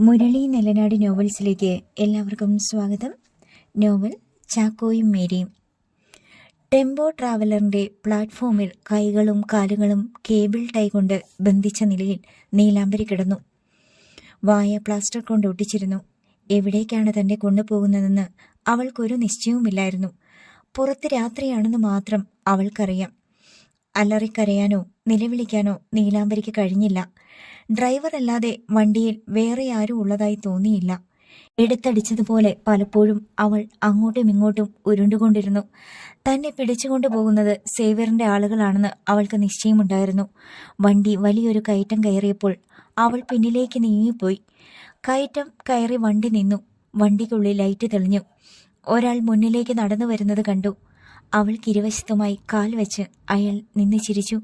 മുരളി നെല്ലനാട് നോവൽസിലേക്ക് എല്ലാവർക്കും സ്വാഗതം. Novel ചാക്കോയും മേരിയും. Tempo ട്രാവലറിന്റെ പ്ലാറ്റ്ഫോമിൽ കൈകളും കാലുകളും കേബിൾ ടൈ കൊണ്ട് ബന്ധിച്ച നിലയിൽ നീലാംബരി കിടന്നു. വായ പ്ലാസ്റ്റർ കൊണ്ട് ഒട്ടിച്ചിരുന്നു. എവിടേക്കാണ് തന്നെ കൊണ്ടുപോകുന്നതെന്ന് അവൾക്കൊരു നിശ്ചയവുമില്ലായിരുന്നു. പുറത്ത് രാത്രിയാണെന്ന് മാത്രം അവൾക്കറിയാം. അലറിക്കരയാനോ നിലവിളിക്കാനോ നീലാംബരിക്ക് കഴിഞ്ഞില്ല. ഡ്രൈവർ അല്ലാതെ വണ്ടിയിൽ വേറെ ആരും ഉള്ളതായി തോന്നിയില്ല. എടുത്തടിച്ചതുപോലെ പലപ്പോഴും അവൾ അങ്ങോട്ടും ഇങ്ങോട്ടും ഉരുണ്ടുകൊണ്ടിരുന്നു. തന്നെ പിടിച്ചുകൊണ്ടു പോകുന്നത് സേവ്യറിന്റെ ആളുകളാണെന്ന് അവൾക്ക് നിശ്ചയമുണ്ടായിരുന്നു. വണ്ടി വലിയൊരു കയറ്റം കയറിയപ്പോൾ അവൾ പിന്നിലേക്ക് നീങ്ങിപ്പോയി. കയറ്റം കയറി വണ്ടി നിന്നു. വണ്ടിക്കുള്ളിൽ ലൈറ്റ് തെളിഞ്ഞു. ഒരാൾ മുന്നിലേക്ക് നടന്നു വരുന്നത് കണ്ടു. അവൾക്ക് ഇരുവശത്തുമായി കാൽ വെച്ച് അയാൾ നിന്ന് ചിരിച്ചു.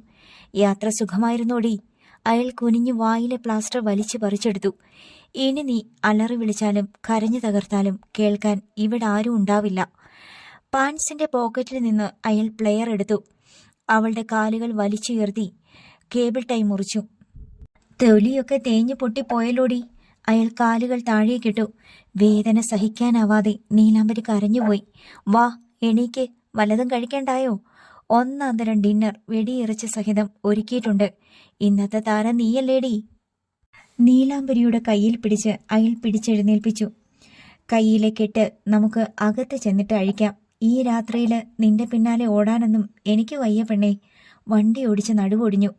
യാത്ര സുഖമായിരുന്നോടി? അയാൾ കുനിഞ്ഞു വായിലെ പ്ലാസ്റ്റർ വലിച്ചു പറിച്ചെടുത്തു. ഇനി നീ അലറി വിളിച്ചാലും കരഞ്ഞു തകർത്താലും കേൾക്കാൻ ഇവിടെ ആരും ഉണ്ടാവില്ല. പാൻസിന്റെ പോക്കറ്റിൽ നിന്ന് അയാൾ പ്ലെയർ എടുത്തു. അവളുടെ കാലുകൾ വലിച്ചുയർത്തി. കേബിൾ ടൈ മുറിച്ചു. തൊലിയൊക്കെ തേഞ്ഞു പൊട്ടിപ്പോയലോടി അയാൾ കാലുകൾ താഴേക്കിട്ടു വേദന സഹിക്കാനാവാതെ നീലാംബരി കരഞ്ഞുപോയി. വാ എണീക്ക്. വല്ലതും കഴിക്കണ്ടായോ? ഒന്നാന്തരം ഡിന്നർ വെടിയിറച്ച സഹിതം ഒരുക്കിയിട്ടുണ്ട്. ഇന്നത്തെ താരം നീയല്ലേടി? നീലാംബരിയുടെ കയ്യിൽ പിടിച്ച് അയിൽ പിടിച്ചെഴുന്നേൽപ്പിച്ചു. കയ്യിലെ കെട്ട് നമുക്ക് അകത്ത് ചെന്നിട്ട് അഴിക്കാം. ഈ രാത്രിയിൽ നിന്റെ പിന്നാലെ ഓടാനൊന്നും എനിക്ക് വയ്യ പെണ്ണേ. വണ്ടി ഓടിച്ച് നടുവൊടിഞ്ഞു.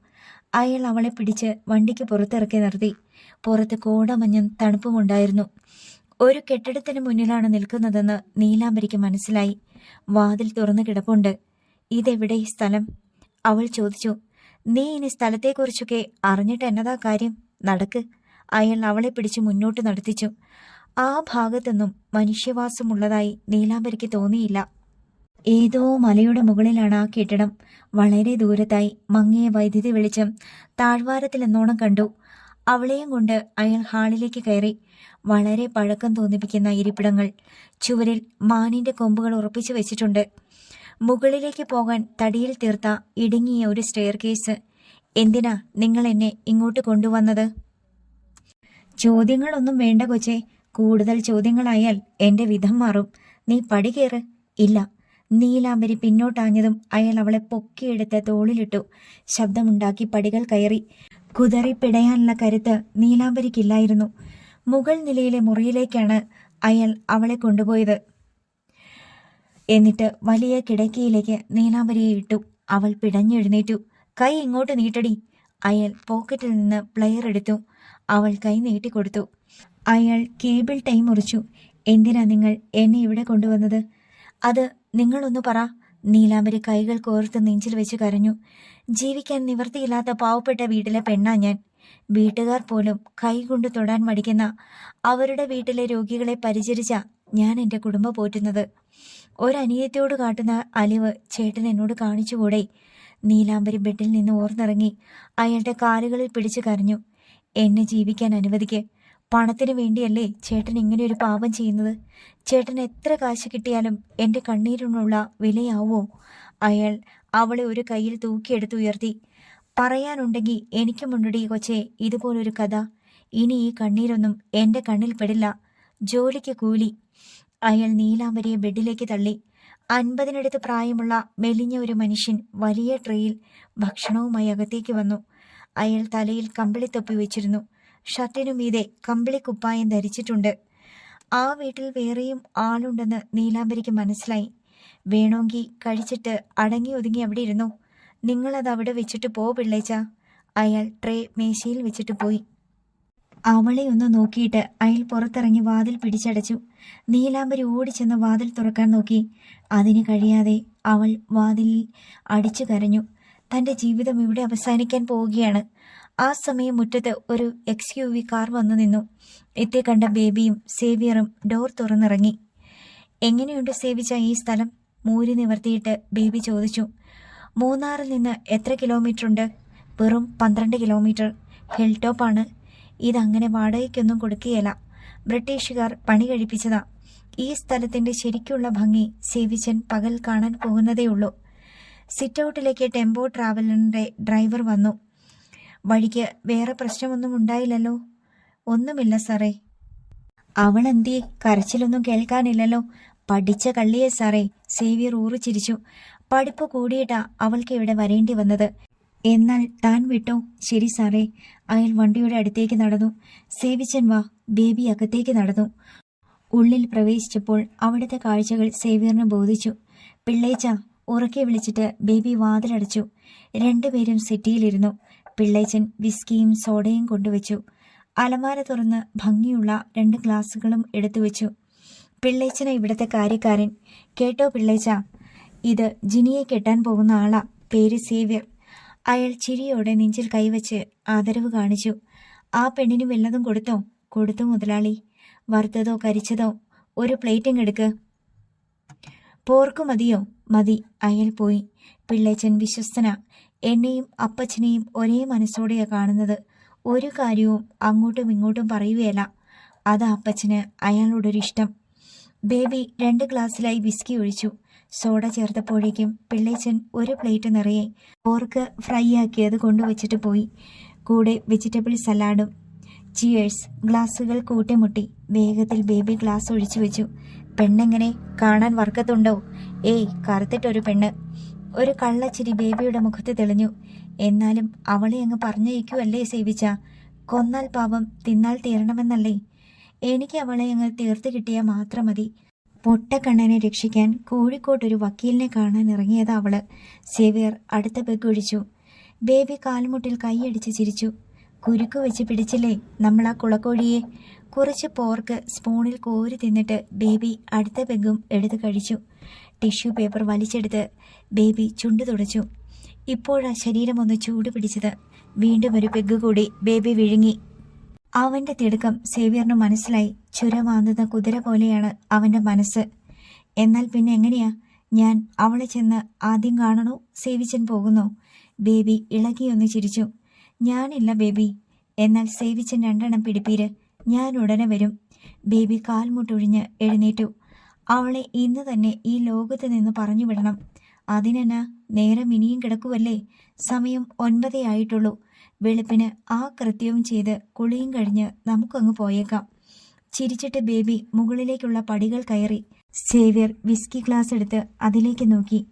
അയാൾ അവളെ പിടിച്ച് വണ്ടിക്ക് പുറത്തിറക്കി നിർത്തി. പുറത്ത് കോടമഞ്ഞും തണുപ്പുമുണ്ടായിരുന്നു ഒരു കെട്ടിടത്തിന് മുന്നിലാണ് നിൽക്കുന്നതെന്ന് നീലാംബരിക്ക് മനസ്സിലായി. വാതിൽ തുറന്നു കിടപ്പുണ്ട്. ഇതെവിടെ ഈ സ്ഥലം? അവൾ ചോദിച്ചു. നീ ഇനി സ്ഥലത്തെക്കുറിച്ചൊക്കെ അറിഞ്ഞിട്ട് എന്നതാ കാര്യം? നടക്ക്. അയാൾ അവളെ പിടിച്ച് മുന്നോട്ട് നടത്തിച്ചു. ആ ഭാഗത്തൊന്നും മനുഷ്യവാസമുള്ളതായി നീലാംബരിക്ക് തോന്നിയില്ല. ഏതോ മലയുടെ മുകളിലാണ് ആ കെട്ടിടം. വളരെ ദൂരത്തായി മങ്ങിയ വൈദ്യുതി വെളിച്ചം താഴ്വാരത്തിൽ എന്നോണം കണ്ടു. അവളെയും കൊണ്ട് അയാൾ ഹാളിലേക്ക് കയറി. വളരെ പഴക്കം തോന്നിപ്പിക്കുന്ന ഇരിപ്പിടങ്ങൾ. ചുവരിൽ മാനിന്റെ കൊമ്പുകൾ ഉറപ്പിച്ചു വെച്ചിട്ടുണ്ട്. മുകളിലേക്ക് പോകാൻ തടിയിൽ തീർത്ത ഇടുങ്ങിയ ഒരു സ്റ്റെയർ കേസ് എന്തിനാ നിങ്ങൾ എന്നെ ഇങ്ങോട്ട് കൊണ്ടുവന്നത്? ചോദ്യങ്ങളൊന്നും വേണ്ട കൊച്ചേ. കൂടുതൽ ചോദ്യങ്ങളായാൽ എന്റെ വിധം മാറും. നീ പടി കയറ്. ഇല്ല. നീലാംബരി പിന്നോട്ടാഞ്ഞതും അയാൾ അവളെ പൊക്കിയെടുത്ത് തോളിലിട്ടു. ശബ്ദമുണ്ടാക്കി പടികൾ കയറി. കുതറി പിടയാനുള്ള കരുത്ത് നീലാംബരിക്കില്ലായിരുന്നു. മുകൾ നിലയിലെ മുറിയിലേക്കാണ് അയാൾ അവളെ കൊണ്ടുപോയത്. എന്നിട്ട് വലിയ കിടക്കയിലേക്ക് നീലാംബരിയെ ഇട്ടു. അവൾ പിടഞ്ഞെഴുന്നേറ്റു. കൈ ഇങ്ങോട്ട് നീട്ടടി. അയാൾ പോക്കറ്റിൽ നിന്ന് പ്ലെയർ എടുത്തു. അവൾ കൈ നീട്ടിക്കൊടുത്തു അയാൾ കേബിൾ ടൈം മുറിച്ചു. എന്തിനാ നിങ്ങൾ എന്നെ ഇവിടെ കൊണ്ടുവന്നത്? അത് നിങ്ങളൊന്ന് പറ. നീലാംബരി കൈകൾ കോർത്ത് നെഞ്ചിൽ വെച്ച് കരഞ്ഞു. ജീവിക്കാൻ നിവൃത്തിയില്ലാത്ത പാവപ്പെട്ട വീട്ടിലെ പെണ്ണാ ഞാൻ. വീട്ടുകാർ പോലും കൈകൊണ്ട് തൊടാൻ മടിക്കുന്ന അവരുടെ വീട്ടിലെ രോഗികളെ പരിചരിച്ച ഞാൻ എന്റെ കുടുംബം പോറ്റുന്നത്. ഒരനിയത്തിയോട് കാട്ടുന്ന അലിവ് ചേട്ടൻ എന്നോട് കാണിച്ചുകൂടെ? നീലാംബരി ബെഡിൽ നിന്ന് ഓർന്നിറങ്ങി. അയാളുടെ കാലുകളിൽ പിടിച്ചു കരഞ്ഞു. എന്നെ ജീവിക്കാൻ അനുവദിക്ക്. പണത്തിന് വേണ്ടിയല്ലേ ചേട്ടൻ ഇങ്ങനെ ഒരു പാപം ചെയ്യുന്നത്? ചേട്ടൻ എത്ര കാശ് കിട്ടിയാലും എന്റെ കണ്ണീരിനുള്ള വിലയാവോ? അയാൾ അവളെ ഒരു കയ്യിൽ തൂക്കിയെടുത്തുയർത്തി പറയാനുണ്ടെങ്കിൽ എനിക്ക് മുന്നടി കൊച്ചേ ഇതുപോലൊരു കഥ. ഇനി ഈ കണ്ണീരൊന്നും എന്റെ കണ്ണിൽ പെടില്ല. ജോലിക്ക് കൂലി. അയാൾ നീലാംബരിയെ ബെഡിലേക്ക് തള്ളി. അൻപതിനടുത്ത് പ്രായമുള്ള മെലിഞ്ഞ ഒരു മനുഷ്യൻ വലിയ ട്രേയിൽ ഭക്ഷണവുമായി അകത്തേക്ക് വന്നു. അയാൾ തലയിൽ കമ്പിളിത്തൊപ്പി വെച്ചിരുന്നു. ഷർട്ടിനു മീതെ കമ്പിളി കുപ്പായം ധരിച്ചിട്ടുണ്ട്. ആ വീട്ടിൽ വേറെയും ആളുണ്ടെന്ന് നീലാംബരിക്ക് മനസ്സിലായി. വേണമെങ്കിൽ കഴിച്ചിട്ട് അടങ്ങി ഒതുങ്ങി അവിടെ ഇരുന്നു നിങ്ങളത് അവിടെ വെച്ചിട്ട് പോ പിള്ളേച്ച. അയാൾ ട്രേ മേശയിൽ വെച്ചിട്ട് പോയി. അവളെ ഒന്ന് നോക്കിയിട്ട് അയാൾ പുറത്തിറങ്ങി വാതിൽ പിടിച്ചടച്ചു. നീലാംബരി ഓടിച്ചെന്ന് വാതിൽ തുറക്കാൻ നോക്കി. അതിന് കഴിയാതെ അവൾ വാതിൽ അടിച്ചു കരഞ്ഞു. തന്റെ ജീവിതം ഇവിടെ അവസാനിക്കാൻ പോവുകയാണ്. ആ സമയം മുറ്റത്ത് ഒരു എക്സ് യു വി കാർ വന്നു നിന്നു. എത്തി കണ്ട ബേബിയും സേവിയറും ഡോർ തുറന്നിറങ്ങി. എങ്ങനെയുണ്ട് സേവിച്ച ഈ സ്ഥലം? മൂരി നിവർത്തിയിട്ട് ബേബി ചോദിച്ചു. മൂന്നാറിൽ നിന്ന് എത്ര കിലോമീറ്റർ ഉണ്ട് വെറും പന്ത്രണ്ട് കിലോമീറ്റർ. ഹിൽ ടോപ്പാണ് ഇതങ്ങനെ വാടകയ്ക്കൊന്നും കൊടുക്കുകയില്ല. ബ്രിട്ടീഷുകാർ പണി കഴിപ്പിച്ചതാ. ഈ സ്ഥലത്തിന്റെ ശരിക്കുള്ള ഭംഗി സേവിച്ചൻ പകൽ കാണാൻ പോകുന്നതേയുള്ളൂ. സിറ്റ് ഔട്ടിലേക്ക് ടെമ്പോ ട്രാവലറിന്റെ ഡ്രൈവർ വന്നു. വഴിക്ക് വേറെ പ്രശ്നമൊന്നും ഉണ്ടായില്ലല്ലോ? ഒന്നുമില്ല സാറേ. അവളെന്തേ കരച്ചിലൊന്നും കേൾക്കാനില്ലല്ലോ? പഠിച്ച കള്ളിയെ സാറേ. സേവിയർ ഊറിച്ചിരിച്ചു. പഠിപ്പ് കൂടിയിട്ടാ അവൾക്ക് ഇവിടെ വരേണ്ടി വന്നത്. എന്നാൽ താൻ വിട്ടോ? ശരി സാറേ. അയാൾ വണ്ടിയുടെ അടുത്തേക്ക് നടന്നു. സേവിച്ചൻ വാ ബേബി അകത്തേക്ക് നടന്നു. ഉള്ളിൽ പ്രവേശിച്ചപ്പോൾ അവിടുത്തെ കാഴ്ചകൾ സേവിയറിന് ബോധിച്ചു. പിള്ളേച്ച ഉറക്കെ വിളിച്ചിട്ട് ബേബി വാതിലടച്ചു. രണ്ടുപേരും സിറ്റിയിലിരുന്നു. പിള്ളേച്ചൻ വിസ്കിയും സോഡയും കൊണ്ടുവച്ചു. അലമാര തുറന്ന് ഭംഗിയുള്ള രണ്ട് ഗ്ലാസ്സുകളും എടുത്തു വെച്ചു. പിള്ളേച്ചന ഇവിടുത്തെ കാര്യക്കാരൻ. കേട്ടോ പിള്ളേച്ച ഇത് ജിനിയെ കെട്ടാൻ പോകുന്ന ആളാ. പേര് സേവ്യർ. അയാൾ ചിരിയോടെ നെഞ്ചിൽ കൈവച്ച് ആദരവ് കാണിച്ചു. ആ പെണ്ണിന് വല്ലതും കൊടുത്തോ? കൊടുത്തു മുതലാളി. വറുത്തതോ കരിച്ചതോ? ഒരു പ്ലേറ്റും എടുക്ക്. പോർക്ക് മതിയോ? മതി. അയാൾ പോയി. പിള്ളേച്ചൻ വിശ്വസ്തന. എന്നെയും അപ്പച്ചനെയും ഒരേ മനസ്സോടെയാണ് കാണുന്നത്. ഒരു കാര്യവും അങ്ങോട്ടും ഇങ്ങോട്ടും പറയുകയല്ല. അത് അപ്പച്ചന് അയാളോടൊരിഷ്ടം. ബേബി രണ്ട് ഗ്ലാസ്സിലായി വിസ്കി ഒഴിച്ചു. സോഡ ചേർത്തപ്പോഴേക്കും പിള്ളേച്ചൻ ഒരു പ്ലേറ്റ് നിറയെ പോർക്ക് ഫ്രൈ ആക്കിയത് കൊണ്ടുവച്ചിട്ട് പോയി. കൂടെ വെജിറ്റബിൾ സലാഡും ചിയേഴ്സ് ഗ്ലാസ്സുകൾ കൂട്ടിമുട്ടി വേഗത്തിൽ ബേബി ഗ്ലാസ് ഒഴിച്ചു വെച്ചു. പെണ്ണെങ്ങനെ കാണാൻ വർക്കത്തുണ്ടോ? ഏയ് കറുത്തിട്ടൊരു പെണ്ണ്. ഒരു കള്ളച്ചിരി ബേബിയുടെ മുഖത്ത് തെളിഞ്ഞു. എന്നാലും അവളെ അങ്ങ് പറഞ്ഞയക്കുമല്ലേ സേവിച്ച? കൊന്നാൽ പാപം തിന്നാൽ തീരണമെന്നല്ലേ? എനിക്ക് അവളെ അങ്ങ് തീർത്ത് കിട്ടിയാൽ മാത്രം മതി. പൊട്ടക്കണ്ണനെ രക്ഷിക്കാൻ കോഴിക്കോട്ടൊരു വക്കീലിനെ കാണാൻ ഇറങ്ങിയതാ അവൾ. സേവിയർ അടുത്ത പെഗ് ഒഴിച്ചു. ബേബി കാൽമുട്ടിൽ കൈയടിച്ച് ചിരിച്ചു. കുരുക്കു വെച്ച് പിടിച്ചില്ലേ നമ്മൾ ആ കുളക്കോഴിയെ? കുറച്ച് പോർക്ക് സ്പൂണിൽ കോരി തിന്നിട്ട് ബേബി അടുത്ത പെഗും എടുത്ത് കഴിച്ചു. ടിഷ്യൂ പേപ്പർ വലിച്ചെടുത്ത് ബേബി ചുണ്ടു തുടച്ചു. ഇപ്പോഴാ ശരീരം ഒന്ന് ചൂട് പിടിച്ചത് വീണ്ടും ഒരു പെഗ് കൂടി ബേബി വിഴുങ്ങി. അവന്റെ തിടുക്കം സേവ്യറിന് മനസ്സിലായി. ചുരമാന്തുന്ന കുതിര പോലെയാണ് അവന്റെ മനസ്സ്. എന്നാൽ പിന്നെ എങ്ങനെയാ? ഞാൻ അവളെ ചെന്ന് ആദ്യം കാണണോ? സേവിച്ചൻ പോകുന്നു. ബേബി ഇളകിയൊന്ന് ചിരിച്ചു. ഞാനില്ല ബേബി. എന്നാൽ സേവിച്ചൻ രണ്ടെണ്ണം പിടിപ്പീര്. ഞാൻ ഉടനെ വരും. ബേബി കാൽമുട്ടൊഴിഞ്ഞ് എഴുന്നേറ്റു. അവളെ ഇന്ന് തന്നെ ഈ ലോകത്ത് നിന്ന് പറഞ്ഞു വിടണം അതിനെന്നാ? നേരം ഇനിയും കിടക്കുവല്ലേ? സമയം ഒൻപതേ ആയിട്ടുള്ളൂ. വെളുപ്പിന് ആ കൃത്യവും ചെയ്ത് കുളിയും കഴിഞ്ഞ് നമുക്കങ്ങ് പോയേക്കാം. ചിരിച്ചിട്ട് ബേബി മുകളിലേക്കുള്ള പടികൾ കയറി സേവ്യർ വിസ്കി ഗ്ലാസ് എടുത്ത് അതിലേക്ക് നോക്കി.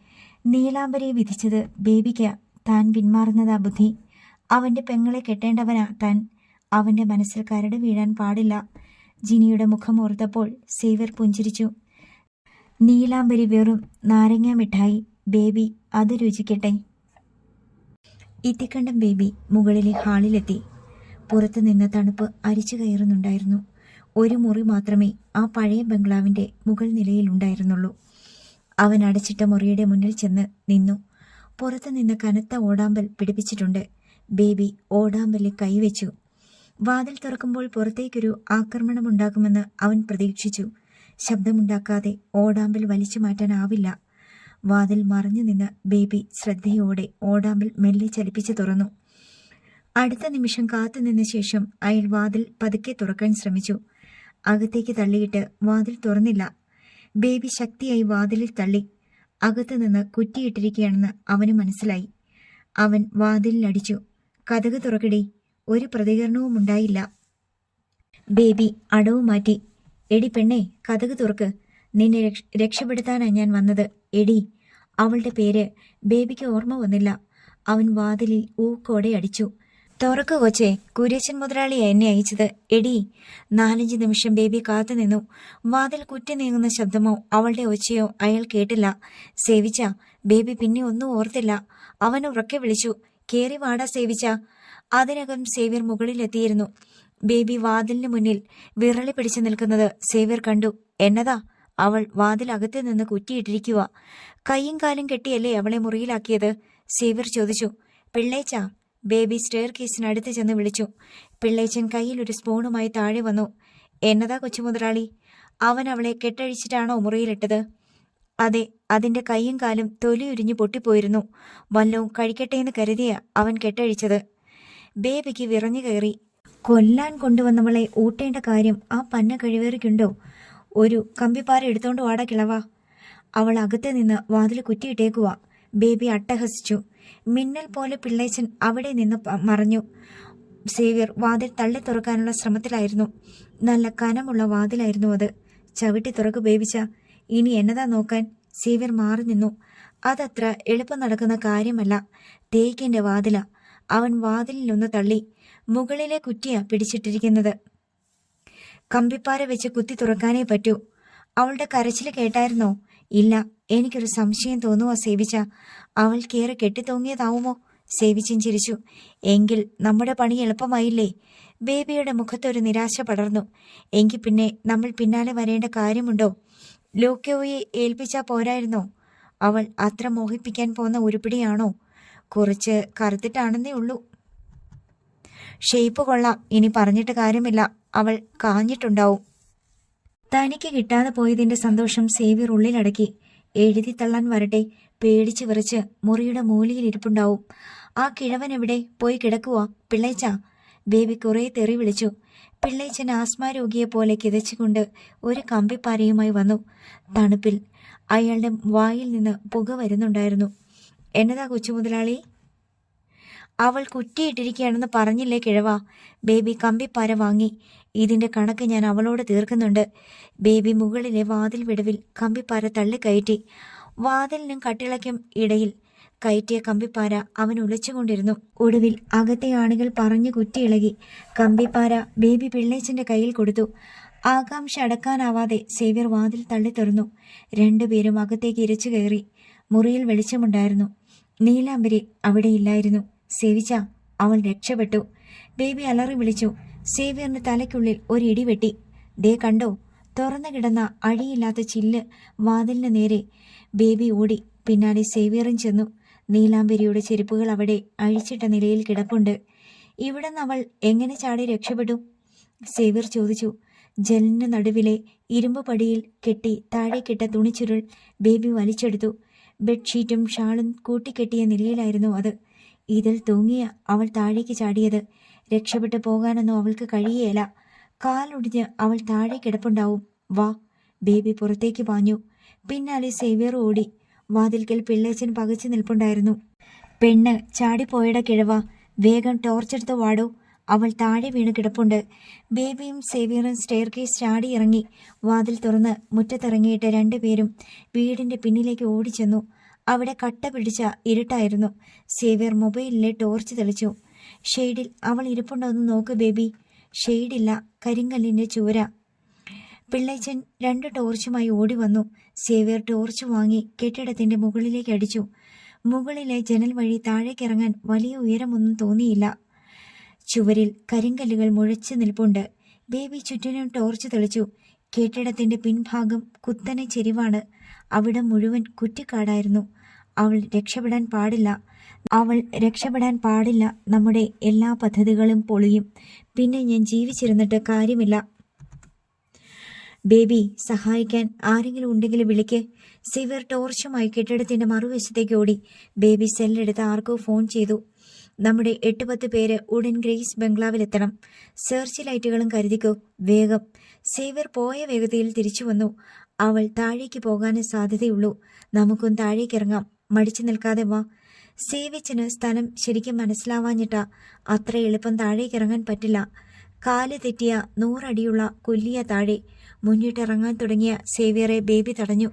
നീലാംബരി വിധിച്ചത് ബേബിക്ക് താൻ പിന്മാറുന്നതാ ബുദ്ധി. അവന്റെ പെങ്ങളെ കെട്ടേണ്ടവനാ താൻ. അവന്റെ മനസ്സിൽ കരട് വീഴാൻ പാടില്ല. ജിനിയുടെ മുഖം ഓർത്തപ്പോൾ സേവ്യർ പുഞ്ചിരിച്ചു. നീലാംബരി വെറും നാരങ്ങ മിഠായി. ബേബി അത് രുചിക്കട്ടെ. ഇത്തിക്കണ്ടം ബേബി മുകളിലെ ഹാളിലെത്തി. പുറത്തു നിന്ന് തണുപ്പ് അരിച്ചു കയറുന്നുണ്ടായിരുന്നു. ഒരു മുറി മാത്രമേ ആ പഴയ ബംഗ്ലാവിന്റെ മുകൾ നിലയിലുണ്ടായിരുന്നുള്ളൂ അവൻ അടച്ചിട്ട മുറിയുടെ മുന്നിൽ ചെന്ന് നിന്നു. പുറത്തു നിന്ന് കനത്ത ഓടാമ്പൽ പിടിപ്പിച്ചിട്ടുണ്ട്. ബേബി ഓടാമ്പലിൽ കൈവച്ചു. വാതിൽ തുറക്കുമ്പോൾ പുറത്തേക്കൊരു ആക്രമണമുണ്ടാകുമെന്ന് അവൻ പ്രതീക്ഷിച്ചു. ശബ്ദമുണ്ടാക്കാതെ ഓടാമ്പൽ വലിച്ചു മാറ്റാനാവില്ല. വാതിൽ മറിഞ്ഞു നിന്ന് ബേബി ശ്രദ്ധയോടെ ഓടാമ്പിൽ മെല്ലെ ചലിപ്പിച്ചു തുറന്നു. അടുത്ത നിമിഷം കാത്തുനിന്ന ശേഷം അയാൾ വാതിൽ പതുക്കെ തുറക്കാൻ ശ്രമിച്ചു. അകത്തേക്ക് തള്ളിയിട്ട് വാതിൽ തുറന്നില്ല. ബേബി ശക്തിയായി വാതിലിൽ തള്ളി അകത്തു നിന്ന് കുറ്റിയിട്ടിരിക്കുകയാണെന്ന് അവന് മനസ്സിലായി. അവൻ വാതിലിലടിച്ചു കഥക് തുറക്കടി ഒരു പ്രതികരണവും ഉണ്ടായില്ല. ബേബി അടവ് മാറ്റി എടി പെണ്ണേ കഥക് തുറക്ക്. നിന്നെ രക്ഷപ്പെടുത്താനാണ് രക്ഷപ്പെടുത്താനാ ഞാൻ വന്നത്. എടി അവളുടെ പേര് ബേബിക്ക് ഓർമ്മ വന്നില്ല. അവൻ വാതിലിൽ ഊക്കോടെ അടിച്ചു. തുറക്കു കൊച്ചേ കുര്യച്ചൻ മുതലാളി എന്നെ അയച്ചത്. എടി നാലഞ്ച് നിമിഷം ബേബി കാത്തു നിന്നു. വാതിൽ കുറ്റി നീങ്ങുന്ന ശബ്ദമോ അവളുടെ ഒച്ചയോ അയാൾ കേട്ടില്ല. സേവിച്ച ബേബി പിന്നെ ഒന്നും ഓർത്തില്ല. അവൻ ഉറക്കെ വിളിച്ചു കേറി വാടാ സേവിച്ച. അതിനകം സേവ്യർ മുകളിലെത്തിയിരുന്നു. ബേബി വാതിലിന് മുന്നിൽ വിറളി പിടിച്ചു നിൽക്കുന്നത് സേവ്യർ കണ്ടു. എന്നതാ? അവൾ വാതിലകത്തു നിന്ന് കുറ്റിയിട്ടിരിക്കുക. കൈയും കാലും കെട്ടിയല്ലേ അവളെ മുറിയിലാക്കിയത്? സേവർ ചോദിച്ചു. പിള്ളേച്ച ബേബി സ്റ്റെയർ കേസിനടുത്ത് ചെന്ന് വിളിച്ചു. പിള്ളേച്ചൻ കയ്യിൽ ഒരു സ്പൂണുമായി താഴെ വന്നു. എന്നതാ കൊച്ചുമുതലാളി അവൻ അവളെ കെട്ടഴിച്ചിട്ടാണോ മുറിയിലിട്ടത്? അതെ അതിന്റെ കൈയും കാലും തൊലിയുരിഞ്ഞു പൊട്ടിപ്പോയിരുന്നു. വല്ലവും കഴിക്കട്ടെ എന്ന് കരുതിയ അവൻ കെട്ടഴിച്ചത്. ബേബിക്ക് വിറഞ്ഞു കയറി. കൊല്ലാൻ കൊണ്ടുവന്നവളെ ഊട്ടേണ്ട കാര്യം ആ പന്ന കഴിവേറിക്കുണ്ടോ? ഒരു കമ്പിപ്പാറ എടുത്തോണ്ട് വാടാ കിളവാ. അവൾ അകത്തെ നിന്ന് വാതിൽ കുറ്റിയിട്ടേക്കുവാ. ബേബി അട്ടഹസിച്ചു. മിന്നൽ പോലെ പിള്ളേച്ചൻ അവിടെ നിന്ന് മറഞ്ഞു. സേവ്യർ വാതിൽ തള്ളി തുറക്കാനുള്ള ശ്രമത്തിലായിരുന്നു. നല്ല കനമുള്ള വാതിലായിരുന്നു അത്. ചവിട്ടി തുറക്കു ബേബിച്ച. ഇനി എന്നതാ നോക്കാൻ? സേവ്യർ മാറി നിന്നു. അതത്ര എളുപ്പം നടക്കുന്ന കാര്യമല്ല. തേക്കിന്റെ വാതില. അവൻ വാതിലിലൊന്ന് തള്ളി. മുകളിലെ കുറ്റിയാ പിടിച്ചിട്ടിരിക്കുന്നത്. കമ്പിപ്പാര വെച്ച് കുത്തി തുറക്കാനേ പറ്റൂ. അവളുടെ കരച്ചിൽ കേട്ടായിരുന്നോ? ഇല്ല എനിക്കൊരു സംശയം തോന്നുവോ സേവിച്ച? അവൾ കയറി കെട്ടിത്തോങ്ങിയതാവുമോ? സേവിച്ചും ചിരിച്ചു. എങ്കിൽ നമ്മുടെ പണി എളുപ്പമായില്ലേ? ബേബിയുടെ മുഖത്തൊരു നിരാശ പടർന്നു. എങ്കിൽ പിന്നെ നമ്മൾ പിന്നാലെ വരേണ്ട കാര്യമുണ്ടോ? ലൂക്കോയെ ഏൽപ്പിച്ചാ പോരായിരുന്നോ? അവൾ അത്ര മോഹിപ്പിക്കാൻ പോന്ന ഉരുപ്പിടിയാണോ? കുറച്ച് കറുത്തിട്ടാണെന്നേ ഉള്ളൂ. ഷേപ്പ് കൊള്ളാം ഇനി പറഞ്ഞിട്ട് കാര്യമില്ല. അവൾ കാഞ്ഞിട്ടുണ്ടാവും. തനിക്ക് കിട്ടാതെ പോയതിന്റെ സന്തോഷം സേവ്യർ ഉള്ളിലടക്കി. എഴുതി തള്ളാൻ വരട്ടെ പേടിച്ച് വിറച്ച് മുറിയുടെ മൂലയിൽ ഇരിപ്പുണ്ടാവും. ആ കിഴവൻ എവിടെ? പോയി കിടക്കുക പിള്ളേച്ച. ബേബി കുറെ തെറി വിളിച്ചു. പിള്ളേച്ചൻ ആസ്മാ രോഗിയെ പോലെ കിതച്ചുകൊണ്ട് ഒരു കമ്പിപ്പാരയുമായി വന്നു. തണുപ്പിൽ അയാളുടെ വായിൽ നിന്ന് പുക വരുന്നുണ്ടായിരുന്നു. എന്നതാ കൊച്ചുമുതലാളി അവൾ കുറ്റിയിട്ടിരിക്കുകയാണെന്ന് പറഞ്ഞില്ലേ കിഴവ? ബേബി കമ്പിപ്പാര വാങ്ങി. ഇതിന്റെ കണക്ക് ഞാൻ അവളോട് തീർക്കുന്നുണ്ട്. ബേബി മുകളിലെ വാതിൽ വിടവിൽ കമ്പിപ്പാര തള്ളിക്കയറ്റി വാതിലിനും കട്ടിളയ്ക്കും ഇടയിൽ കയറ്റിയ കമ്പിപ്പാര അവൻ ഉലച്ചുകൊണ്ടിരുന്നു ഒടുവിൽ അകത്തെ ആണികൾ പറഞ്ഞു കുറ്റിയിളകി. കമ്പിപ്പാര ബേബി പിള്ളേച്ചന്റെ കയ്യിൽ കൊടുത്തു. ആകാംക്ഷ അടക്കാനാവാതെ സേവ്യർ വാതിൽ തള്ളി തുറന്നു. രണ്ടുപേരും അകത്തേക്ക് ഇരച്ചു കയറി. മുറിയിൽ വെളിച്ചമുണ്ടായിരുന്നു. നീലാംബരി അവിടെയില്ലായിരുന്നു സേവിച്ച അവൾ രക്ഷപ്പെട്ടു. ബേബി അലറി വിളിച്ചു. സേവ്യറിന് തലയ്ക്കുള്ളിൽ ഒരിടി വെട്ടി. ദേ കണ്ടോ തുറന്നു കിടന്ന അഴിയില്ലാത്ത ചില്ല് വാതിലിന് നേരെ ബേബി ഓടി. പിന്നാലെ സേവ്യറും ചെന്നു. നീലാംബരിയുടെ ചെരുപ്പുകൾ അവിടെ അഴിച്ചിട്ട നിലയിൽ കിടപ്പുണ്ട്. ഇവിടുന്ന് അവൾ എങ്ങനെ ചാടി രക്ഷപ്പെട്ടു? സേവ്യർ ചോദിച്ചു. ജലിന് നടുവിലെ ഇരുമ്പ് പടിയിൽ കെട്ടി താഴേക്കിട്ട തുണിച്ചുരുൾ ബേബി വലിച്ചെടുത്തു. ബെഡ്ഷീറ്റും ഷാളും കൂട്ടിക്കെട്ടിയ നിലയിലായിരുന്നു അത്. ഇതിൽ തൂങ്ങിയ അവൾ താഴേക്ക് ചാടിയത്. രക്ഷപ്പെട്ടു പോകാനൊന്നും അവൾക്ക് കഴിയേല. കാലൊടിഞ്ഞ് അവൾ താഴെ കിടപ്പുണ്ടാവും. വാ ബേബി പുറത്തേക്ക് പാഞ്ഞു പിന്നാലെ സേവ്യർ ഓടി. വാതിൽക്കൽ പിള്ളേച്ചൻ പകച്ചു നിൽപ്പുണ്ടായിരുന്നു. പെണ്ണ് ചാടിപ്പോയട കിഴവ. വേഗം ടോർച്ചെടുത്ത് വാടോ. അവൾ താഴെ വീണ് കിടപ്പുണ്ട്. ബേബിയും സേവിയറും സ്റ്റെയർ കേസ് ചാടി ഇറങ്ങി. വാതിൽ തുറന്ന് മുറ്റത്തിറങ്ങിയിട്ട് രണ്ടുപേരും വീടിന്റെ പിന്നിലേക്ക് ഓടിച്ചെന്നു. അവിടെ കട്ട പിടിച്ച ഇരുട്ടായിരുന്നു. സേവിയർ മൊബൈലിലെ ടോർച്ച് തെളിച്ചു. ഷെയ്ഡിൽ അവൾ ഇരിപ്പുണ്ടോ എന്ന് നോക്ക് ബേബി. ഷെയ്ഡില്ല കരിങ്കല്ലിന്റെ ചൂര പിള്ളേച്ചൻ രണ്ട് ടോർച്ചുമായി ഓടി വന്നു. സേവ്യർ ടോർച്ച് വാങ്ങി കെട്ടിടത്തിന്റെ മുകളിലേക്ക് അടിച്ചു. മുകളിലെ ജനൽ വഴി താഴേക്കിറങ്ങാൻ വലിയ ഉയരമൊന്നും തോന്നിയില്ല. ചുവരിൽ കരിങ്കല്ലുകൾ മുഴച്ചു നിൽപ്പുണ്ട്. ബേബി ചുറ്റിനും ടോർച്ച് തെളിച്ചു. കെട്ടിടത്തിന്റെ പിൻഭാഗം കുത്തനെ ചെരിവാണ്. അവിടെ മുഴുവൻ കുറ്റിക്കാടായിരുന്നു. അവൾ രക്ഷപ്പെടാൻ പാടില്ല. അവൾ രക്ഷപ്പെടാൻ പാടില്ല. നമ്മുടെ എല്ലാ പദ്ധതികളും പൊളിയും. പിന്നെ ഞാൻ ജീവിച്ചിരുന്നിട്ട് കാര്യമില്ല. ബേബി സഹായിക്കാൻ ആരെങ്കിലും ഉണ്ടെങ്കിൽ വിളിക്ക്. സിവർ ടോർച്ചുമായി കെട്ടിടത്തിന്റെ മറുവശത്തേക്ക് ഓടി. ബേബി സെല്ലെടുത്ത് ആർക്കോ ഫോൺ ചെയ്തു. നമ്മുടെ എട്ട് പത്ത് പേര് ഉടൻ ഗ്രേസ് ബംഗ്ലാവിലെത്തണം. സെർച്ച് ലൈറ്റുകളും കരുതിക്കോ. വേഗം. സേവർ പോയ വേഗതയിൽ തിരിച്ചു വന്നു. അവൾ താഴേക്ക് പോകാനേ സാധ്യതയുള്ളൂ. നമുക്കും താഴേക്കിറങ്ങാം. മടിച്ചു നിൽക്കാതെ വാ. സേവിച്ചിന് സ്ഥലം ശരിക്കും മനസ്സിലാവാഞ്ഞിട്ട അത്ര എളുപ്പം താഴേക്കിറങ്ങാൻ പറ്റില്ല. കാൽ തെറ്റിയ നൂറടിയുള്ള കൊല്ലിയ താഴെ മുന്നിട്ടിറങ്ങാൻ തുടങ്ങിയ സേവിയറെ ബേബി തടഞ്ഞു.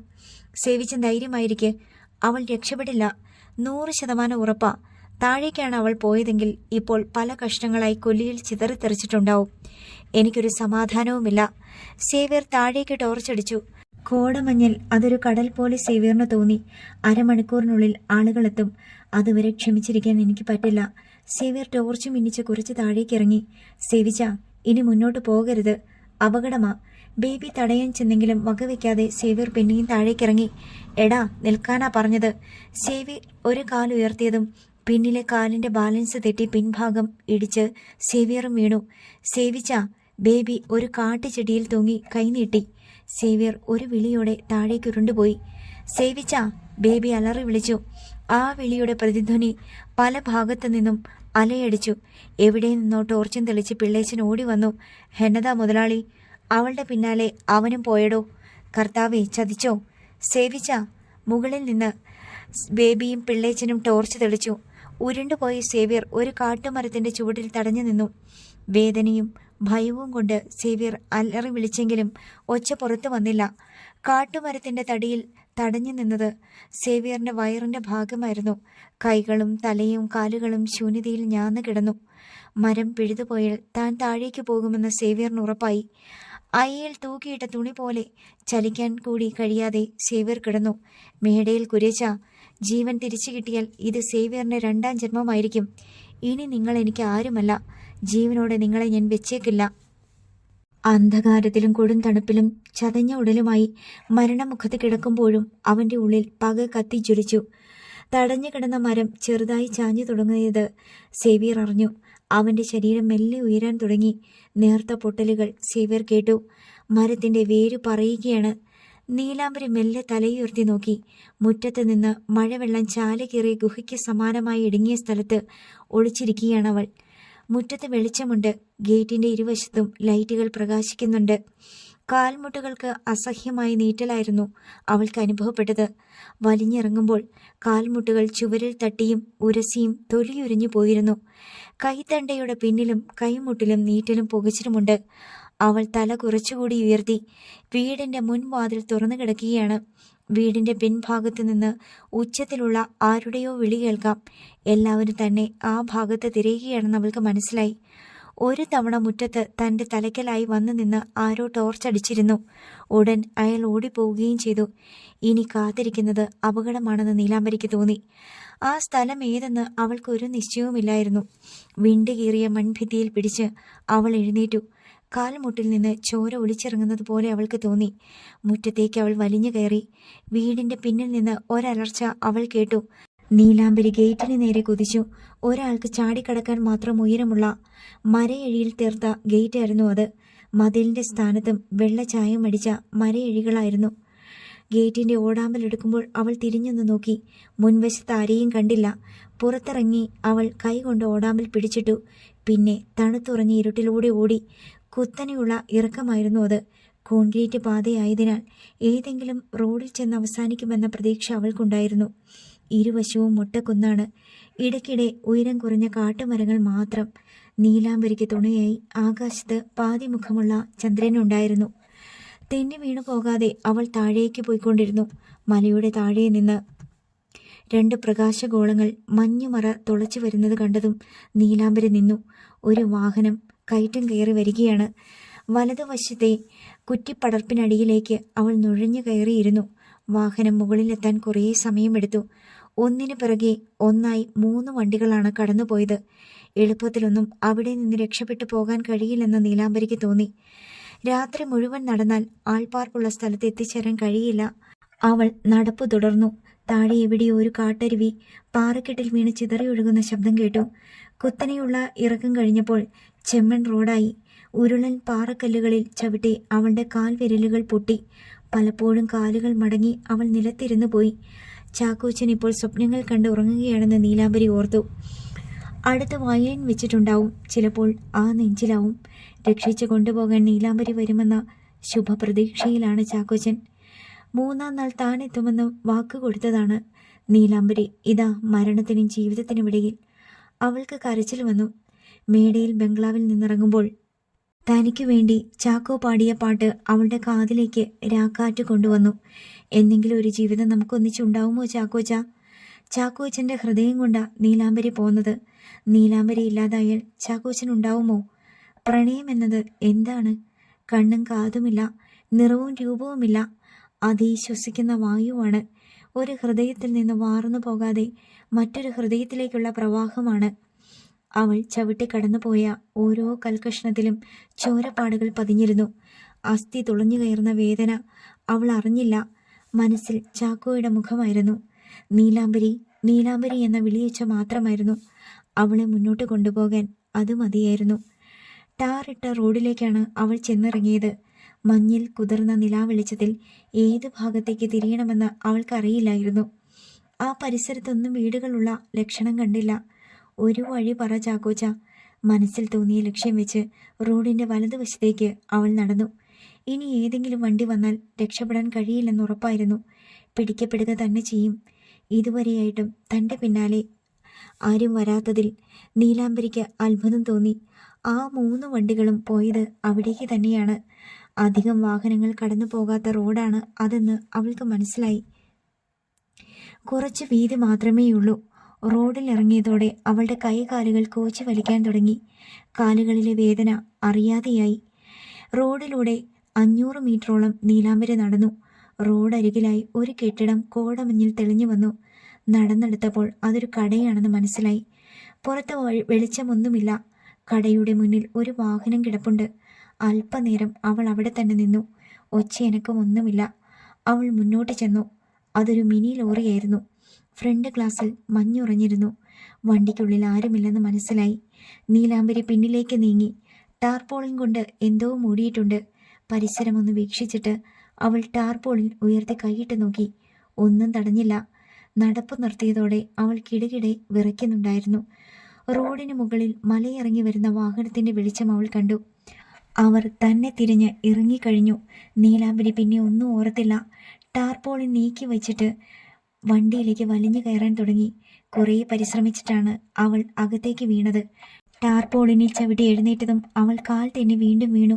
സേവിച്ചൻ ധൈര്യമായിരിക്കെ അവൾ രക്ഷപ്പെടില്ല. നൂറ് ശതമാനം ഉറപ്പാ. താഴേക്കാണ് അവൾ പോയതെങ്കിൽ ഇപ്പോൾ പല കഷ്ണങ്ങളായി കൊല്ലിയിൽ ചിതറിത്തെറിച്ചിട്ടുണ്ടാവും എനിക്കൊരു സമാധാനവുമില്ല. സേവിയർ താഴേക്ക് ടോർച്ചടിച്ചു കോടമഞ്ഞിൽ അതൊരു കടൽ പോലെ സേവിയറിന് തോന്നി. അരമണിക്കൂറിനുള്ളിൽ ആളുകളെത്തും. അതുവരെ ക്ഷമിച്ചിരിക്കാൻ എനിക്ക് പറ്റില്ല. സേവിയർ ടോർച്ച് മിന്നിച്ച് കുറച്ച് താഴേക്ക് ഇറങ്ങി. സേവിച്ച ഇനി മുന്നോട്ട് പോകരുത്. അപകടമാ. ബേബി തടയാൻ ചെന്നെങ്കിലും വകവെക്കാതെ സേവ്യർ പിന്നെയും താഴേക്കിറങ്ങി എടാ നിൽക്കാനാ പറഞ്ഞത്. സേവ്യർ ഒരു കാലുയർത്തിയതും പിന്നിലെ കാലിന്റെ ബാലൻസ് തെറ്റി പിൻഭാഗം ഇടിച്ച് സേവിയറും വീണു. സേവിച്ച ബേബി ഒരു കാട്ടുചെടിയിൽ തൂങ്ങി കൈനീട്ടി സേവിയർ ഒരു വിളിയോടെ താഴേക്കുരുണ്ടുപോയി സേവിച്ച ബേബി അലറി വിളിച്ചു. ആ വിളിയുടെ പ്രതിധ്വനി പല ഭാഗത്തു നിന്നും അലയടിച്ചു. എവിടെ നിന്നോ ടോർച്ചും തെളിച്ച് പിള്ളേച്ചൻ ഓടി വന്നു. ഹെന്നത മുതലാളി അവളുടെ പിന്നാലെ അവനും പോയടോ. കർത്താവെ ചതിച്ചോ? സേവിച്ച മുകളിൽ നിന്ന് ബേബിയും പിള്ളേച്ചനും ടോർച്ച് തെളിച്ചു. ഉരുണ്ടുപോയ സേവ്യർ ഒരു കാട്ടുമരത്തിന്റെ ചുവട്ടിൽ തടഞ്ഞു നിന്നു. വേദനയും ഭയവും കൊണ്ട് സേവ്യർ അലറി വിളിച്ചെങ്കിലും ഒച്ച പുറത്തു വന്നില്ല. കാട്ടുമരത്തിന്റെ തടിയിൽ തടഞ്ഞു നിന്നത്. സേവിയറിന്റെ വയറിന്റെ ഭാഗമായിരുന്നു. കൈകളും തലയും കാലുകളും ശൂന്യതയിൽ ഞാന്ന് കിടന്നു. മരം പിഴുതുപോയാൽ താൻ താഴേക്ക് പോകുമെന്ന് സേവിയറിന് ഉറപ്പായി. അയ്യയിൽ തൂക്കിയിട്ട തുണി പോലെ ചലിക്കാൻ കൂടി കഴിയാതെ സേവ്യർ കിടന്നു. മേടയിൽ കുരച്ച ജീവൻ തിരിച്ചു കിട്ടിയാൽ ഇത് സേവിയറിന്റെ രണ്ടാം ജന്മമായിരിക്കും. ഇനി നിങ്ങൾ എനിക്ക് ആരുമല്ല. ജീവനോടെ നിങ്ങളെ ഞാൻ വെച്ചേക്കില്ല. അന്ധകാരത്തിലും കൊടും തണുപ്പിലും ചതഞ്ഞ ഉടലുമായി മരണമുഖത്ത് കിടക്കുമ്പോഴും അവന്റെ ഉള്ളിൽ പക കത്തിജ്വലിച്ചു. തടഞ്ഞു കിടന്ന മരം ചെറുതായി ചാഞ്ഞു തുടങ്ങിയത് സേവിയർ അറിഞ്ഞു. അവന്റെ ശരീരം മെല്ലെ ഉയരാൻ തുടങ്ങി. നേർത്ത പൊട്ടലുകൾ സേവിയർ കേട്ടു. മരത്തിന്റെ വേര് പറയുകയാണ്. നീലാംബരി മെല്ലെ തലയുയർത്തി നോക്കി. മുറ്റത്ത് നിന്ന് മഴവെള്ളം ചാലകീറിയ ഗുഹയ്ക്ക് സമാനമായി ഇടുങ്ങിയ സ്ഥലത്ത് ഒളിച്ചിരിക്കുകയാണ് അവൾ. മുറ്റത്ത് വെളിച്ചമുണ്ട്. ഗേറ്റിന്റെ ഇരുവശത്തും ലൈറ്റുകൾ പ്രകാശിക്കുന്നുണ്ട്. കാൽമുട്ടുകൾക്ക് അസഹ്യമായി നീറ്റലായിരുന്നു അവൾക്ക് അനുഭവപ്പെട്ടത്. വലിഞ്ഞിറങ്ങുമ്പോൾ കാൽമുട്ടുകൾ ചുവരിൽ തട്ടിയും ഉരസിയും തൊലിയുരിഞ്ഞു പോയിരുന്നു. കൈത്തണ്ടയുടെ പിന്നിലും കൈമുട്ടിലും നീറ്റലും പുകച്ചിലുമുണ്ട്. അവൾ തല കുറച്ചുകൂടി ഉയർത്തി വീടിന്റെ മുൻവാതിൽ തുറന്നു കിടക്കുകയാണ് വീടിന്റെ പിൻഭാഗത്തു നിന്ന് ഉച്ചത്തിലുള്ള ആരുടെയോ വിളി കേൾക്കാം. എല്ലാവരും തന്നെ ആ ഭാഗത്ത് തിരയുകയാണെന്ന് അവൾക്ക് മനസ്സിലായി. ഒരു തവണ മുറ്റത്ത് തന്റെ തലയ്ക്കലായി വന്നു നിന്ന് ആരോ ടോർച്ചടിച്ചിരുന്നു ഉടൻ അയാൾ ഓടിപ്പോവുകയും ചെയ്തു. ഇനി കാത്തിരിക്കുന്നത് അപകടമാണെന്ന് നീലാംബരിക്ക് തോന്നി. ആ സ്ഥലം ഏതെന്ന് അവൾക്കൊരു നിശ്ചയവുമില്ലായിരുന്നു. വിണ്ടുകീറിയ മൺഭിത്തിയിൽ പിടിച്ച് അവൾ എഴുന്നേറ്റു. കാൽമുട്ടിൽ നിന്ന് ചോര ഒലിച്ചിറങ്ങുന്നത് പോലെ അവൾക്ക് തോന്നി. മുറ്റത്തേക്ക് അവൾ വലിഞ്ഞു കയറി. വീടിന്റെ പിന്നിൽ നിന്ന് ഒരലർച്ച അവൾ കേട്ടു. നീലാംബരി ഗേറ്റിന് നേരെ കുതിച്ചു. ഒരാൾക്ക് ചാടിക്കടക്കാൻ മാത്രം ഉയരമുള്ള മരയഴിയിൽ തീർത്ത ഗേറ്റായിരുന്നു അത്. മതിലിന്റെ സ്ഥാനത്തും വെള്ളച്ചായം അടിച്ച മരയഴികളായിരുന്നു. ഗേറ്റിന്റെ ഓടാമ്പലെടുക്കുമ്പോൾ അവൾ തിരിഞ്ഞൊന്ന് നോക്കി. മുൻവശത്ത് ആരെയും കണ്ടില്ല. പുറത്തിറങ്ങി അവൾ കൈകൊണ്ട് ഓടാമ്പൽ പിടിച്ചിട്ടു. പിന്നെ തണുത്തുറഞ്ഞ ഇരുട്ടിലൂടെ ഓടി. കുത്തനെയുള്ള ഇറക്കമായിരുന്നു അത്. കോൺക്രീറ്റ് പാതയായതിനാൽ ഏതെങ്കിലും റോഡിൽ ചെന്ന് അവസാനിക്കുമെന്ന പ്രതീക്ഷ അവൾക്കുണ്ടായിരുന്നു. ഇരുവശവും മുട്ടക്കുന്നാണ്. ഇടയ്ക്കിടെ ഉയരം കുറഞ്ഞ കാട്ടുമരങ്ങൾ മാത്രം നീലാംബരിക്ക് തുണയായി ആകാശത്ത് പാതിമുഖമുള്ള ചന്ദ്രനുണ്ടായിരുന്നു. തെന്നി വീണു പോകാതെ അവൾ താഴേക്ക് പോയിക്കൊണ്ടിരുന്നു. മലയുടെ താഴെ നിന്ന് രണ്ട് പ്രകാശഗോളങ്ങൾ മഞ്ഞുമറ തുളച്ചു വരുന്നത് കണ്ടതും നീലാംബരി നിന്നു. ഒരു വാഹനം കയറ്റം കയറി വരികയാണ്. വലതുവശത്തെ കുറ്റിപ്പടർപ്പിനടിയിലേക്ക് അവൾ നുഴഞ്ഞു കയറിയിരുന്നു. വാഹനം മുകളിലെത്താൻ കുറേ സമയമെടുത്തു. ഒന്നിനു പിറകെ ഒന്നായി മൂന്ന് വണ്ടികളാണ് കടന്നുപോയത്. എളുപ്പത്തിലൊന്നും അവിടെ നിന്ന് രക്ഷപ്പെട്ടു പോകാൻ കഴിയില്ലെന്ന് നീലാംബരിക്ക് തോന്നി. രാത്രി മുഴുവൻ നടന്നാൽ ആൾപ്പാർപ്പുള്ള സ്ഥലത്ത് എത്തിച്ചേരാൻ കഴിയില്ല. അവൾ നടപ്പ് തുടർന്നു. താഴെ എവിടെയോ ഒരു കാട്ടരുവി പാറക്കെട്ടിൽ വീണ് ചിതറിയൊഴുകുന്ന ശബ്ദം കേട്ടു. കുത്തനെയുള്ള ഇറക്കം കഴിഞ്ഞപ്പോൾ ചെമ്മൺ റോഡായി ഉരുളൻ പാറക്കല്ലുകളിൽ ചവിട്ടി അവളുടെ കാൽവിരലുകൾ പൊട്ടി. പലപ്പോഴും കാലുകൾ മടങ്ങി അവൾ നിലത്തിരുന്നു പോയി. ചാക്കോച്ചൻ ഇപ്പോൾ സ്വപ്നങ്ങൾ കണ്ട് ഉറങ്ങുകയാണെന്ന് നീലാംബരി ഓർത്തു. അടുത്ത വയലിൻ വെച്ചിട്ടുണ്ടാവും. ചിലപ്പോൾ ആ നെഞ്ചിലാവും. രക്ഷിച്ചു കൊണ്ടുപോകാൻ നീലാംബരി വരുമെന്ന ശുഭപ്രതീക്ഷയിലാണ് ചാക്കോച്ചൻ. മൂന്നാം നാൾ താൻ എത്തുമെന്ന് വാക്ക് കൊടുത്തതാണ് നീലാംബരി. ഇതാ മരണത്തിനും ജീവിതത്തിനും ഇടയിൽ. അവൾക്ക് കരച്ചിൽ വന്നു. മേടയിൽ ബംഗ്ലാവിൽ നിന്നിറങ്ങുമ്പോൾ തനിക്കു വേണ്ടി ചാക്കോ പാടിയ പാട്ട് അവളുടെ കാതിലേക്ക് രാക്കാറ്റ് കൊണ്ടുവന്നു. എന്തെങ്കിലും ഒരു ജീവിതം നമുക്കൊന്നിച്ചുണ്ടാവുമോ ചാക്കോച്ച? ചാക്കോച്ചന്റെ ഹൃദയം കൊണ്ടാ നീലാംബരി പോന്നത്. നീലാംബരി ഇല്ലാതായാൽ ചാക്കോച്ചൻ ഉണ്ടാവുമോ? പ്രണയം എന്നത് എന്താണ്? കണ്ണും കാതുമില്ല നിറവും രൂപവുമില്ല. അതീശ്വസിക്കുന്ന വായുവാണ്. ഒരു ഹൃദയത്തിൽ നിന്ന് വാർന്നു പോകാതെ മറ്റൊരു ഹൃദയത്തിലേക്കുള്ള പ്രവാഹമാണ്. അവൾ ചവിട്ടി കടന്നുപോയ ഓരോ കൽക്കഷ്ണത്തിലും ചോരപ്പാടുകൾ പതിഞ്ഞിരുന്നു. അസ്ഥി തുളഞ്ഞു കയറുന്ന വേദന അവൾ അറിഞ്ഞില്ല. മനസ്സിൽ ചാക്കോയുടെ മുഖമായിരുന്നു. നീലാംബരി നീലാംബരി എന്ന വിളിയച്ച മാത്രമായിരുന്നു അവളെ മുന്നോട്ട് കൊണ്ടുപോകാൻ. അത് മതിയായിരുന്നു. ടാറിട്ട റോഡിലേക്കാണ് അവൾ ചെന്നിറങ്ങിയത്. മഞ്ഞിൽ കുതിർന്ന നിലാവെളിച്ചത്തിൽ ഏത് ഭാഗത്തേക്ക് തിരിയണമെന്ന് അവൾക്കറിയില്ലായിരുന്നു. ആ പരിസരത്തൊന്നും വീടുകളുള്ള ലക്ഷണം കണ്ടില്ല. ഒരു വഴി പറ ചാക്കോച്ച. മനസ്സിൽ തോന്നിയ ലക്ഷ്യം വെച്ച് റോഡിന്റെ വലതുവശത്തേക്ക് അവൾ നടന്നു. ഇനി ഏതെങ്കിലും വണ്ടി വന്നാൽ രക്ഷപ്പെടാൻ കഴിയില്ലെന്ന് ഉറപ്പായിരുന്നു. പിടിക്കപ്പെടുക തന്നെ ചെയ്യും. ഇതുവരെയായിട്ടും തന്റെ പിന്നാലെ ആരും വരാത്തതിൽ നീലാംബരിക്ക് അത്ഭുതം തോന്നി. ആ മൂന്ന് വണ്ടികളും പോയത് അവിടേക്ക് തന്നെയാണ്. അധികം വാഹനങ്ങൾ കടന്നു പോകാത്ത റോഡാണ് അതെന്ന് അവൾക്ക് മനസ്സിലായി. കുറച്ച് വീതി മാത്രമേയുള്ളൂ. റോഡിൽ ഇറങ്ങിയതോടെ അവളുടെ കൈകാലുകൾ കോച്ചു വലിക്കാൻ തുടങ്ങി. കാലുകളിലെ വേദന അറിയാതെയായി. റോഡിലൂടെ അഞ്ഞൂറ് മീറ്ററോളം നീലാംബര നടന്നു. റോഡരികിലായി ഒരു കെട്ടിടം കോടമഞ്ഞിൽ തെളിഞ്ഞു വന്നു. നടന്നെടുത്തപ്പോൾ അതൊരു കടയാണെന്ന് മനസ്സിലായി. പുറത്ത് വെളിച്ചമൊന്നുമില്ല. കടയുടെ മുന്നിൽ ഒരു വാഹനം കിടപ്പുണ്ട്. അല്പനേരം അവൾ അവിടെ തന്നെ നിന്നു. ഒച്ചയനക്കമൊന്നുമില്ല. അവൾ മുന്നോട്ട് ചെന്നു. അതൊരു മിനി ലോറിയായിരുന്നു. ഫ്രണ്ട് ഗ്ലാസ്സിൽ മഞ്ഞുറഞ്ഞിരുന്നു. വണ്ടിക്കുള്ളിൽ ആരുമില്ലെന്ന് മനസ്സിലായി. നീലാംബരി പിന്നിലേക്ക് നീങ്ങി. ടാർപോളിൻ കൊണ്ട് എന്തോ മൂടിയിട്ടുണ്ട്. പരിസരമൊന്ന് വീക്ഷിച്ചിട്ട് അവൾ ടാർപോളിൻ ഉയർത്തി കൈയിട്ട് നോക്കി. ഒന്നും തടഞ്ഞില്ല. നടപ്പ് നിർത്തിയതോടെ അവൾ കിടുകിടെ വിറയ്ക്കുന്നുണ്ടായിരുന്നു. റോഡിന് മുകളിൽ മലയിറങ്ങി വരുന്ന വാഹനത്തിന്റെ വെളിച്ചം അവൾ കണ്ടു. അവർ തന്നെ തിരിഞ്ഞ് ഇറങ്ങിക്കഴിഞ്ഞു. നീലാംബരി പിന്നെ ഒന്നും ഓർത്തില്ല. ടാർപോളിൻ നീക്കി വെച്ചിട്ട് വണ്ടിയിലേക്ക് വലിഞ്ഞു കയറാൻ തുടങ്ങി. കുറേ പരിശ്രമിച്ചിട്ടാണ് അവൾ അകത്തേക്ക് വീണത്. ടാർപോളിനെ ചവിട്ടി എഴുന്നേറ്റതും അവൾ കാൽ തന്നെ വീണ്ടും വീണു.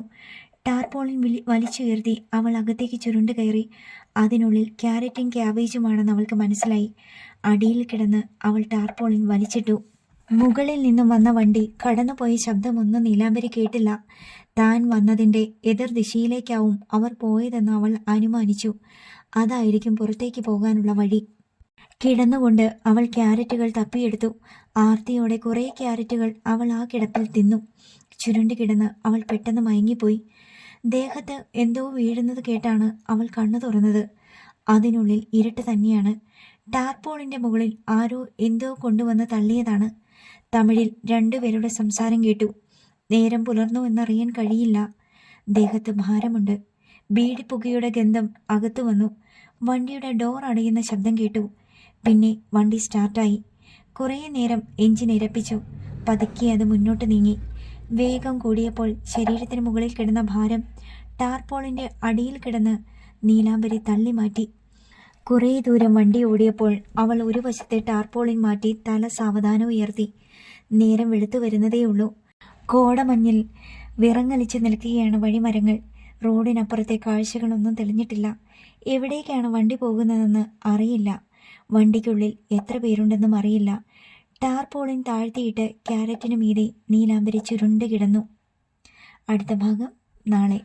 ടാർപോളിൻ വിളി വലിച്ചുയർത്തി അവൾ അകത്തേക്ക് ചുരുണ്ട് കയറി. അതിനുള്ളിൽ ക്യാരറ്റും ക്യാബേജുമാണെന്ന് അവൾക്ക് മനസ്സിലായി. അടിയിൽ കിടന്ന് അവൾ ടാർപോളിൻ വലിച്ചിട്ടു. മുകളിൽ നിന്നും വന്ന വണ്ടി കടന്നുപോയ ശബ്ദമൊന്നും നീലാംബരി കേട്ടില്ല. താൻ വന്നതിന്റെ എതിർ ദിശയിലേക്കാവും അവർ പോയതെന്ന് അവൾ അനുമാനിച്ചു. അതായിരിക്കും പുറത്തേക്ക് പോകാനുള്ള വഴി. കിടന്നുകൊണ്ട് അവൾ ക്യാരറ്റുകൾ തപ്പിയെടുത്തു. ആർത്തിയോടെ കുറേ ക്യാരറ്റുകൾ അവൾ ആ കിടപ്പിൽ തിന്നു. ചുരുണ്ട് കിടന്ന് അവൾ പെട്ടെന്ന് മയങ്ങിപ്പോയി. ദേഹത്ത് എന്തോ വീഴുന്നത് കേട്ടാണ് അവൾ കണ്ണു തുറന്നത്. അതിനുള്ളിൽ ഇരുട്ട് തന്നെയാണ്. ടാർപോളിന്റെ മുകളിൽ ആരോ എന്തോ കൊണ്ടുവന്ന് തള്ളിയതാണ്. തമിഴിൽ രണ്ടുപേരുടെ സംസാരം കേട്ടു. നേരം പുലർന്നു എന്നറിയാൻ കഴിയില്ല. ദേഹത്ത് ഭാരമുണ്ട്. ബീഡിപ്പുകയുടെ ഗന്ധം അകത്തു വന്നു. വണ്ടിയുടെ ഡോർ അടയുന്ന ശബ്ദം കേട്ടു. പിന്നെ വണ്ടി സ്റ്റാർട്ടായി കുറേ നേരം എഞ്ചിൻ ഇരപ്പിച്ചു. പതുക്കെ അത് മുന്നോട്ട് നീങ്ങി. വേഗം കൂടിയപ്പോൾ ശരീരത്തിന് മുകളിൽ കിടന്ന ഭാരം ടാർപോളിന്റെ അടിയിൽ കിടന്ന് നീലാംബരി തള്ളി മാറ്റി. കുറേ ദൂരം വണ്ടി ഓടിയപ്പോൾ അവൾ ഒരു വശത്തെ ടാർപോളിൻ മാറ്റി തല സാവധാനം ഉയർത്തി. നേരം വെളുത്തു വരുന്നതേയുള്ളൂ കോടമഞ്ഞിൽ വിറങ്ങലിച്ച് നിൽക്കുകയാണ് വഴിമരങ്ങൾ. റോഡിനപ്പുറത്തെ കാഴ്ചകളൊന്നും തെളിഞ്ഞിട്ടില്ല. എവിടേക്കാണ് വണ്ടി പോകുന്നതെന്ന് അറിയില്ല. വണ്ടിക്കുള്ളിൽ എത്ര പേരുണ്ടെന്നും അറിയില്ല. ടാർപോളിൻ താഴ്ത്തിയിട്ട് ക്യാരറ്റിന് മീതെ നീലാംബരി ചുരുണ്ട് കിടന്നു. അടുത്ത ഭാഗം നാളെ.